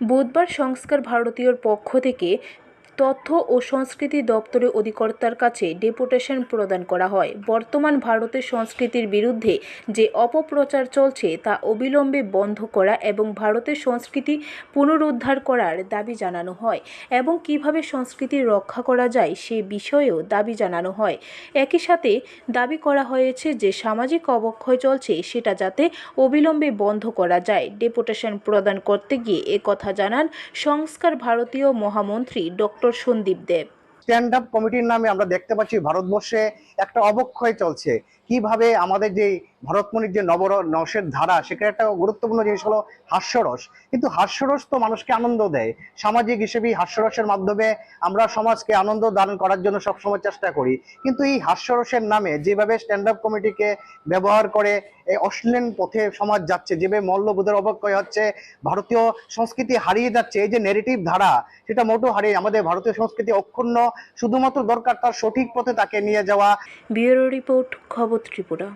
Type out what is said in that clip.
বুধবার সংস্কার ভারতীয়র পক্ষ থেকে তথ্য ও সংস্কৃতি দপ্তরের অধিকর্তার কাছে ডেপুটেশন প্রদান করা হয়। বর্তমান ভারতের সংস্কৃতির বিরুদ্ধে যে অপপ্রচার চলছে তা অবিলম্বে বন্ধ করা এবং ভারতের সংস্কৃতি পুনরুদ্ধার করার দাবি জানানো হয় এবং কীভাবে সংস্কৃতি রক্ষা করা যায় সে বিষয়েও দাবি জানানো হয়। একই সাথে দাবি করা হয়েছে যে সামাজিক অবক্ষয় চলছে সেটা যাতে অবিলম্বে বন্ধ করা যায়। ডেপুটেশন প্রদান করতে গিয়ে একথা জানান সংস্কার ভারতীয় মহামন্ত্রী doctor Sandip Deb. Stand up কমিটির নামে আমরা দেখতে পাচ্ছি ভারতবর্ষে একটা অবক্ষয় চলছে। কীভাবে আমাদের যে ভরতমণির যে নবর নসের ধারা, সেখানে একটা গুরুত্বপূর্ণ জিনিস হলো হাস্যরস। কিন্তু হাস্যরস তো মানুষকে আনন্দ দেয়। সামাজিক হিসেবে হাস্যরসের মাধ্যমে আমরা সমাজকে আনন্দ দান করার জন্য সবসময় চেষ্টা করি। কিন্তু এই হাস্যরসের নামে যেভাবে স্ট্যান্ড আপ কমিটিকে ব্যবহার করে, এই অশ্লীল পথে সমাজ যাচ্ছে, যেভাবে মূল্যবোধের অবক্ষয় হচ্ছে, ভারতীয় সংস্কৃতি হারিয়ে যাচ্ছে, এই যে নেগেটিভ ধারা, সেটা মোটো হারিয়ে আমাদের ভারতীয় সংস্কৃতি অক্ষুণ্ণ, শুধুমাত্র দরকার তার সঠিক পথে তাকে নিয়ে যাওয়া। ব্যুরো রিপোর্ট খবর ত্রিপুরা।